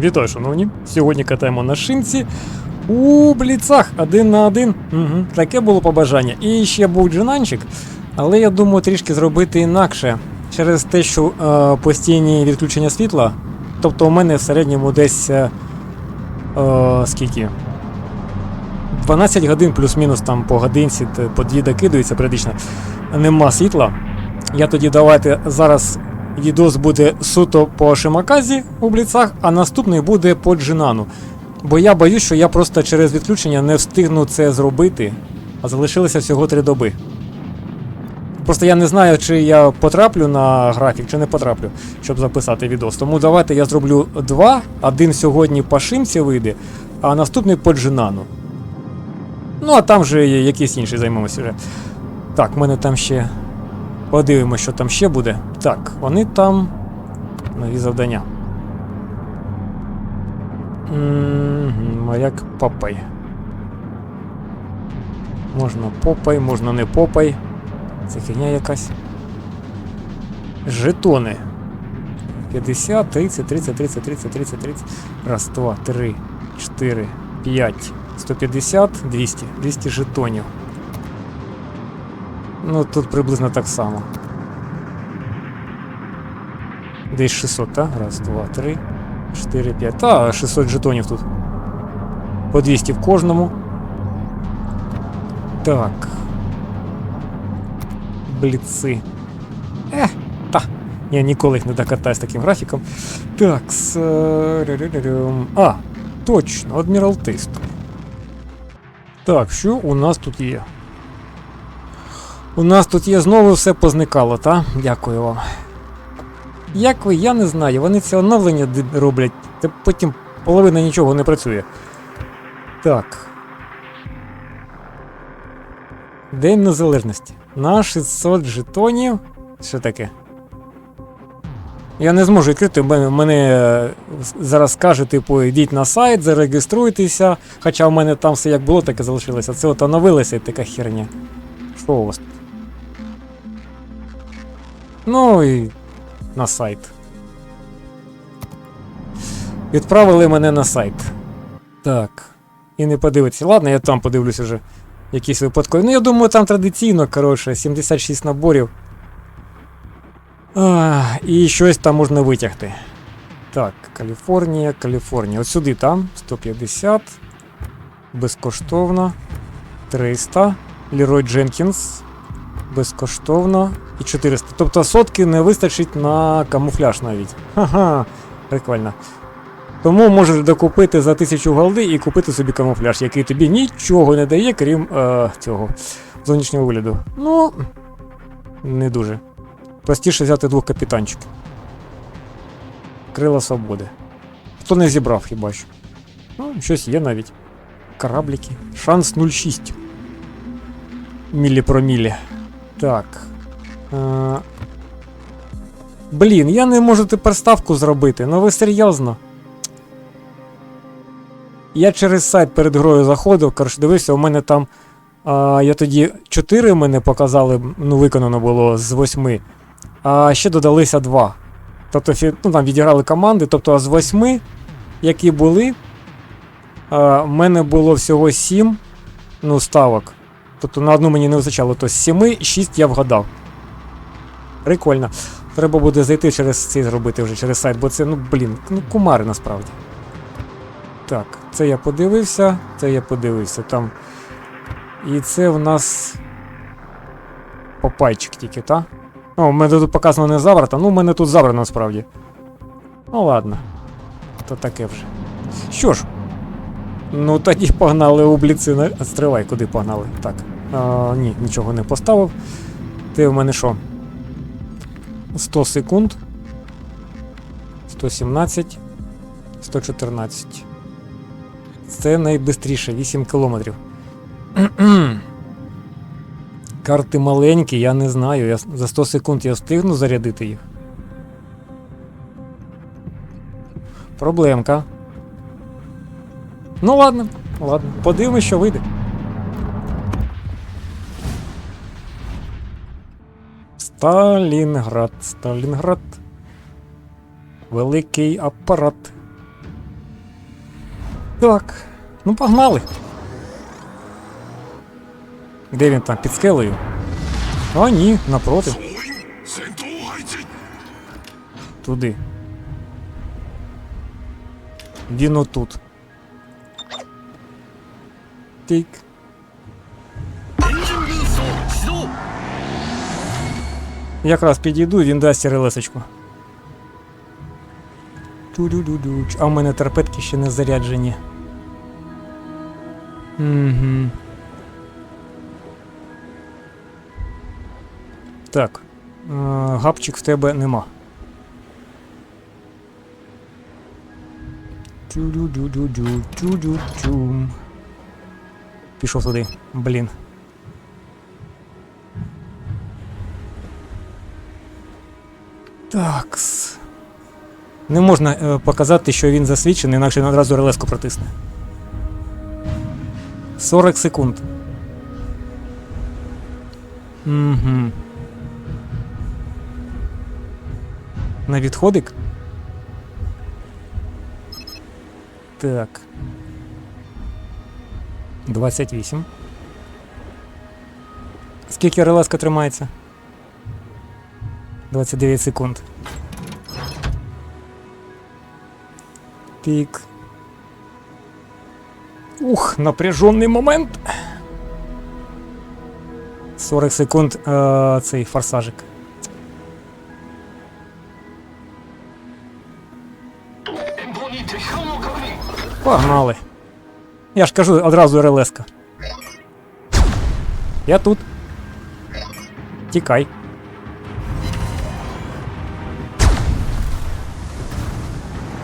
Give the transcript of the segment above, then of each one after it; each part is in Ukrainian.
Вітаю, шановні. Сьогодні катаємо на шинці у бліцах один на один. Угу. Таке було побажання. І ще був джинанчик, але я думаю трішки зробити інакше. Через те, що е, постійні відключення світла. Тобто у мене в середньому десь е, е, скільки? 12 годин плюс-мінус там по годинці, по дві докидується періодично. Нема світла. Я тоді давайте зараз відос буде суто по Шимаказі у бліцах, а наступний буде по Джинану. Бо я боюсь, що я просто через відключення не встигну це зробити, а залишилося всього три доби. Просто я не знаю, чи я потраплю на графік, чи не потраплю, щоб записати відос. Тому давайте я зроблю два. Один сьогодні по Шимці вийде, а наступний по Джинану. Ну, а там вже є якийсь інший займемося вже. Так, в мене там ще. Подивимося, що там ще буде. Так, вони там. Нові завдання. Мгм, А як попай. Можна попай, можна не попай. Це фігня якась. Жетони. 50, 30, 30, 30, 30, 30, 30. Раз, два, три, чотири, п'ять. 150, 200. 200 жетонів. Ну, тут приблизно так само. Десь 600, так? Раз, два, три, 4, 5. Та, 600 жетонів тут. По 200 в кожному. Так. Бліци. Ех, та. Я ніколи їх не докатаю з таким графіком. Так, с... е, рю-рю-рю-рюм. А, точно, адміралтист. Так, що у нас тут є? У нас тут є знову все позникало, та? Дякую вам. Як ви, я не знаю, вони це оновлення роблять, та потім половина нічого не працює. Так. День Незалежності. На 600 жетонів. Що таке? Я не зможу відкрити, мене е, зараз скаже, типу, йдіть на сайт, зареєструйтеся. Хоча в мене там все як було, так і залишилося. Це от оновилося і така херня. Що у вас? Ну і на сайт. Відправили мене на сайт. Так. І не подивиться. Ладно, я там подивлюсь уже. Якісь випадкові. Ну, я думаю, там традиційно, коротше, 76 наборів. А, і щось там можна витягти. Так, Каліфорнія, Каліфорнія. От сюди там 150. Безкоштовно. 300. Лерой Дженкінс. Безкоштовно. І 400. Тобто сотки не вистачить на камуфляж навіть. Ха-ха. Прикольно. Тому можеш докупити за 1000 голди і купити собі камуфляж, який тобі нічого не дає, крім е, цього зовнішнього вигляду. Ну, не дуже. Простіше взяти двох капітанчиків. Крила свободи. Хто не зібрав хіба що. Ну, щось є навіть. Корабліки. Шанс 0,6. Мілі про мілі. Так. Е... Блін, я не можу тепер ставку зробити. Ну ви серйозно. Я через сайт перед грою заходив, коротше, дивився, у мене там. А, я тоді 4 мене показали, ну, виконано було з 8. А ще додалися 2. Тобто, ну, там відіграли команди, тобто з 8, які були, а, в мене було всього 7 ну, ставок. Тобто на одну мені не вистачало, то з 7, 6 я вгадав. Прикольно. Треба буде зайти через цей зробити вже через сайт, бо це, ну, блін, ну, кумари насправді. Так, це я подивився, це я подивився там. І це в нас. Попайчик тільки, та? О, в мене тут показано не забрата, ну в мене тут забрано насправді. Ну ладно. То таке вже. Що ж? Ну тоді погнали у бліци на. Стривай, куди погнали? Так. А, ні, нічого не поставив. Ти в мене що? 100 секунд. 117. 114. Це найбистріше, 8 кілометрів. Карти маленькі, я не знаю. Я, за 100 секунд я встигну зарядити їх. Проблемка. Ну ладно, ладно. Подивимось, що вийде. Сталінград, Сталінград. Великий апарат. Так, ну погнали. Де він там? Під скелею? А, ні, напроти. Туди. Він отут. Тік. Якраз підійду, він дасть релесочку. А в мене торпедки ще не заряджені. Угу. Так. Гапчик в тебе нема. Тю-ду-ду-ду-ду, тю-ду-тю. Пішов туди. Блін. Такс. Не можна е, показати, що він засвідчений, інакше він одразу релеску протисне. 40 секунд. Угу. На відходик? Так. 28. Скільки релеска тримається? 29 секунд. Тик. Ух, напряженный момент. 40 секунд э, цей форсажик. Погнали. Я ж кажу одразу РЛС-ка. Я тут. Тікай.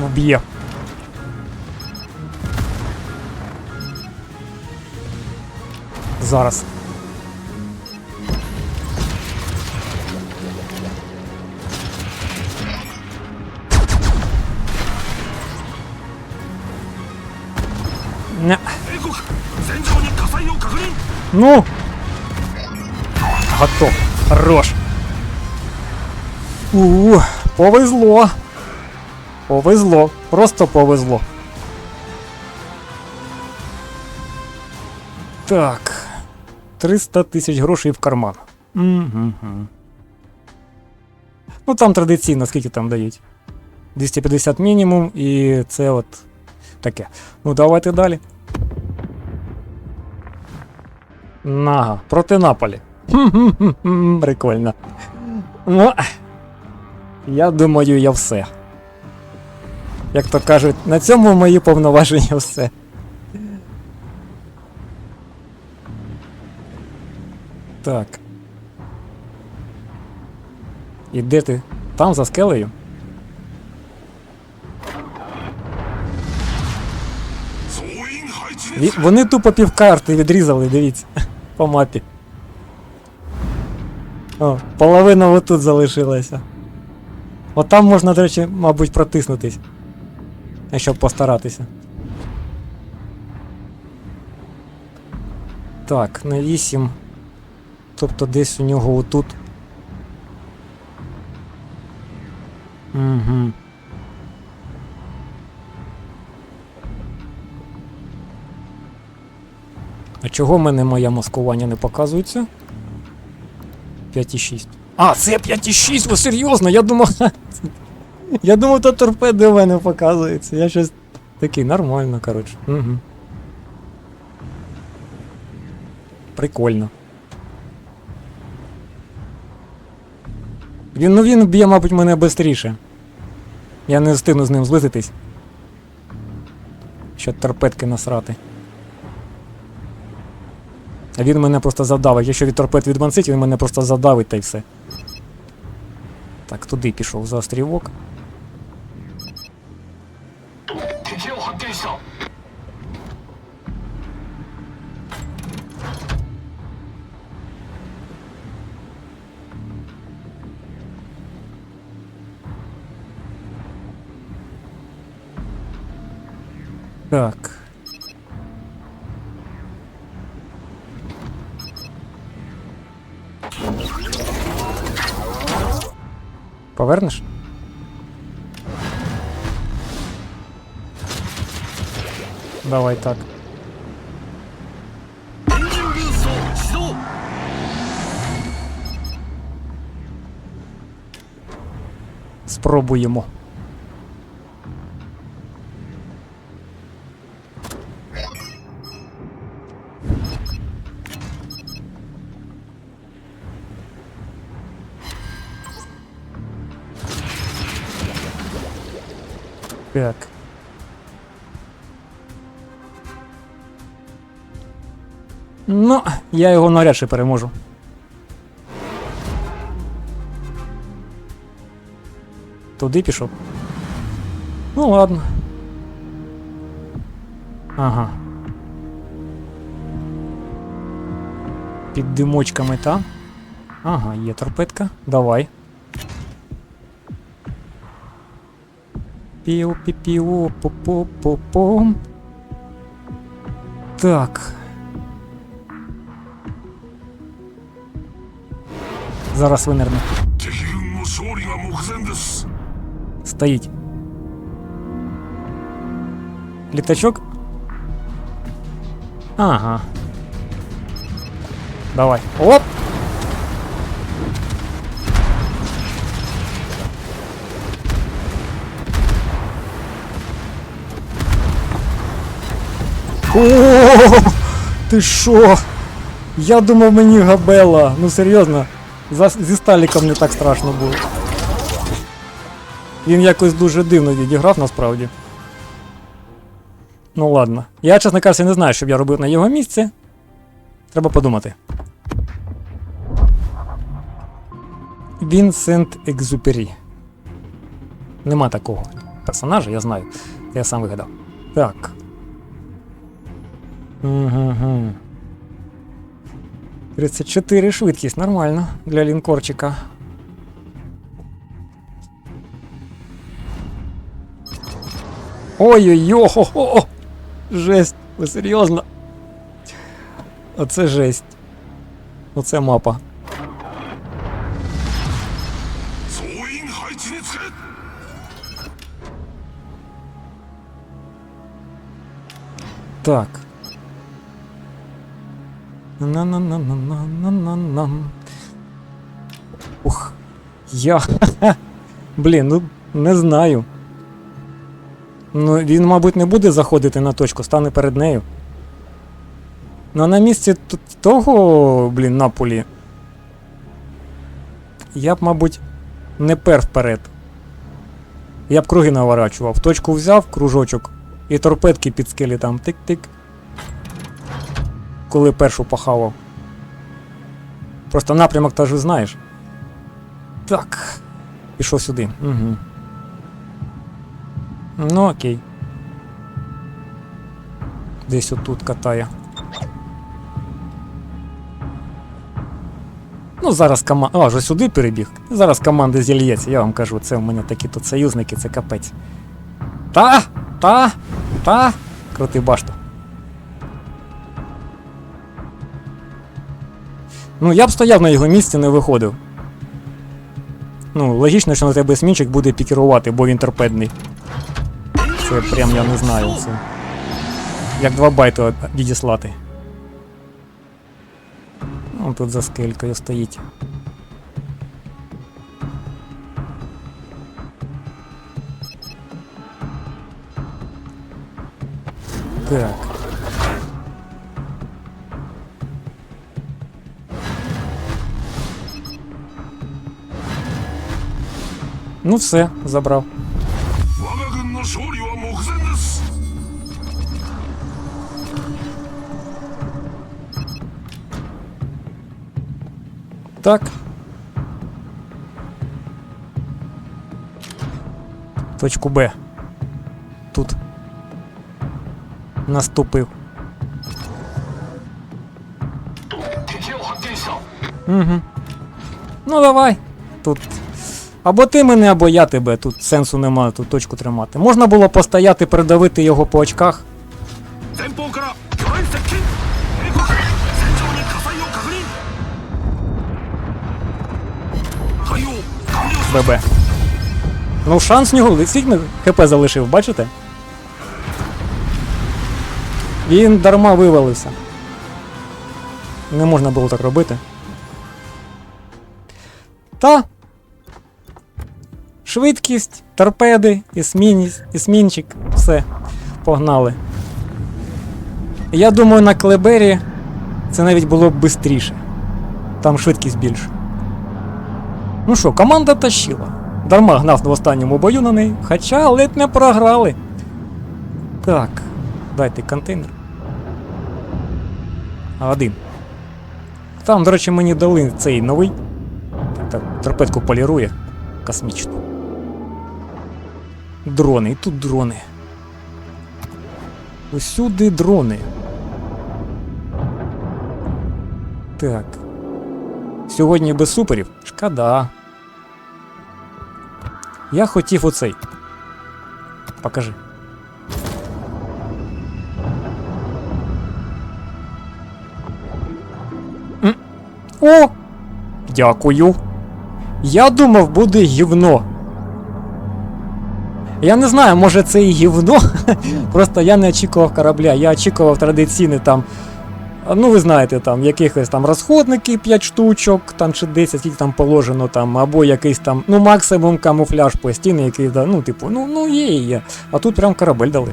В вб'є. Зараз. Не. Ну! Готов. Хорош. У, -у, -у повезло. Повезло. Просто повезло. Так. 300 тисяч грошей в карман. Угу. Ну там традиційно, скільки там дають? 250 мінімум, і це от таке. Ну давайте далі. Нага, проти Наполі. Прикольно. Ну, я думаю, я все. Як то кажуть, на цьому мої повноваження все. Так. І де ти? Там за скелею? Від... Вони тупо півкарти відрізали, дивіться, по мапі. О, половина отут залишилася. От можна, до речі, мабуть, протиснутись. Якщо постаратися. Так, на 8. Тобто десь у нього отут. Угу. А чого в мене моє маскування не показується? 5,6. А, це 5,6, ви серйозно? Я думав. Я думав, то торпеди у мене показується. Я щось такий нормально, коротше. Угу. Прикольно. Він, ну він б'є, мабуть, мене швидше. Я не встигну з ним зблизитись. Щоб торпедки насрати. А він мене просто задавить. Якщо від торпед відмансить, він мене просто задавить та й все. Так, туди пішов за острівок. Так. Повернеш? Давай так. Спробуємо. Так. Ну, я його навряд чи переможу. Туди пішов. Ну ладно. Ага. Під димочками та. Ага, є торпедка. Давай. пиу пи пиу пу пу пу пум Так. Зараз вимірне. Стоїть. Літачок? Ага. Давай. Оп! О, ти що? Я думав мені габела. Ну серйозно. За, зі Сталіком не так страшно було. Він якось дуже дивно відіграв насправді. Ну ладно. Я, чесно кажучи, не знаю, що б я робив на його місці. Треба подумати. Вінсент Екзупері. Нема такого персонажа, я знаю. Я сам вигадав. Так. Угу. 34 швидкість, нормально для лінкорчика. Ой-ой-ой, хо хо Жесть, ви серйозно? Оце жесть. Оце мапа. 総 Ух, я. Блін, ну не знаю. Ну, Він, мабуть, не буде заходити на точку, стане перед нею. Ну а на місці того, блін, наполі. Я б, мабуть, не пер вперед. Я б круги наворачував. Точку взяв кружочок і торпедки під скелі там тик-тик. Коли першу похавав. Просто напрямок та знаєш. Так. Пішов сюди. Угу. Ну окей. Десь отут катає. Ну, зараз команда. А, вже сюди перебіг. Зараз команда зільється, я вам кажу, це в мене такі тут союзники, це капець. Та! Та! Та! Крути башту. Ну, я б стояв на його місці, не виходив. Ну, логічно, що на тебе смінчик буде пікірувати, бо він торпедний. Це прям я не знаю. Це. Як два байти от- відіслати. Ну, тут за скелькою стоїть. Так. Ну все, забрав. Так. Точку Б. Тут наступив. Угу. Ну давай. Тут Або ти мене, або я тебе. Тут сенсу немає тут точку тримати. Можна було постояти, передавити його по очках. ББ. Ну, шанс в нього сильно хп залишив, бачите? Він дарма вивалився. Не можна було так робити. Та. Швидкість, торпеди, ісмінність, ісмінчик, все. Погнали. Я думаю, на Клебері це навіть було б швидше. Там швидкість більша. Ну що, команда тащила. Дарма гнав в останньому бою на неї, хоча ледь не програли. Так, дайте контейнер. Один. Там, до речі, мені дали цей новий. Так, торпедку полірує. Космічно. Дрони, і тут дрони. Усюди дрони. Так. Сьогодні без суперів? Шкода. Я хотів оцей. Покажи. О! Дякую. Я думав, буде гівно. Я не знаю, може це і гівно. Просто я не очікував корабля. Я очікував традиційний там. Ну, ви знаєте, там якихось там розходники 5 штучок, там чи 10, скільки там положено, там, або якийсь там, ну, максимум камуфляж постійний, який, да, ну, типу, ну, ну є є. А тут прям корабель дали.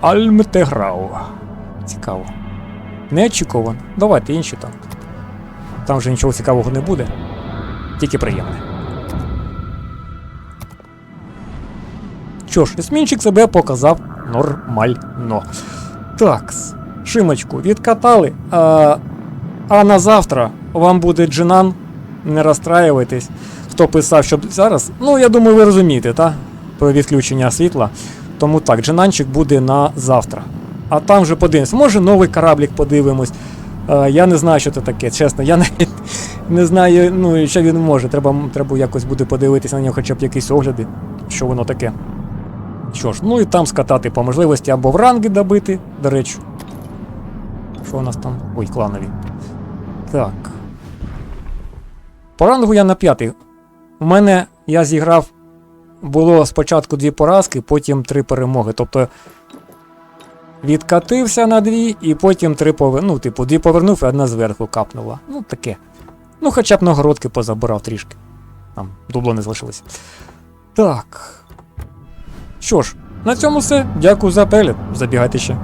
Альмтеграу. Цікаво. Неочікувано. Давайте інші там. Там вже нічого цікавого не буде. Тільки приємне. Що ж, есмінчик себе показав нормально. Такс. Шимочку відкатали. А, а на завтра вам буде джинан. Не розстраювайтесь. Хто писав, щоб зараз. Ну, я думаю, ви розумієте, та? Про відключення світла. Тому так, джинанчик буде на завтра. А там вже подивимось. Може новий кораблік подивимось. Е, я не знаю, що це таке, чесно. Я навіть не знаю, ну, що він може. Треба, треба якось буде подивитися на нього хоча б якісь огляди, що воно таке. Що ж, ну і там скатати по можливості або в ранги добити, до речі. Що у нас там? Ой, кланові. Так. По рангу я на п'ятий. У мене я зіграв. Було спочатку дві поразки, потім три перемоги. Тобто відкатився на дві, і потім три повер... Ну, типу, дві повернув і одна зверху капнула. Ну, таке. Ну, хоча б нагородки позабирав трішки. Там дубло не залишилось. Так. Що ж, на цьому все. Дякую за перегляд. Забігайте ще.